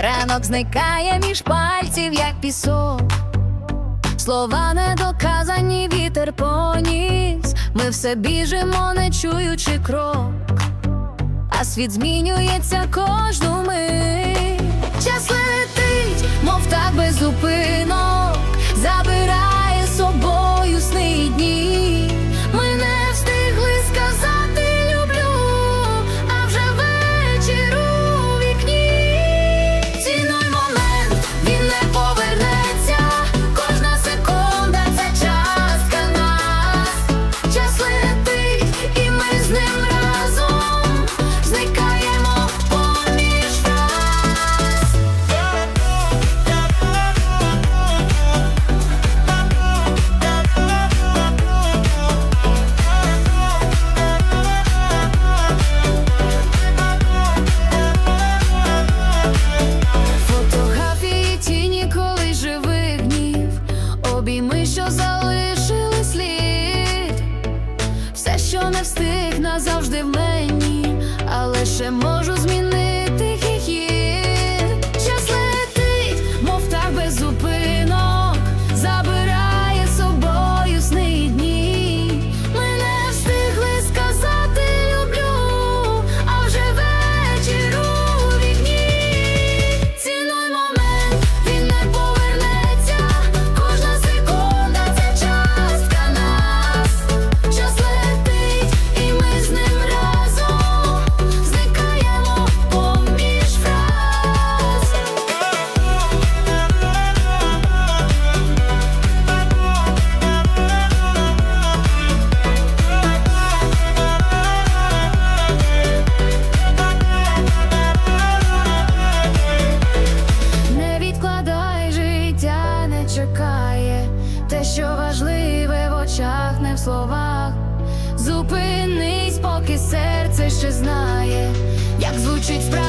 Ранок зникає між пальців, як пісок. Слова недоказані, вітер поніс. Ми все біжимо, не чуючи крок. А світ змінюється що залишили слід. Все, що не встиг, назавжди в мені, але ще можу змінити чекає те, що важливе в очах, не в словах. Зупинись, поки серце ще знає, як звучить смак.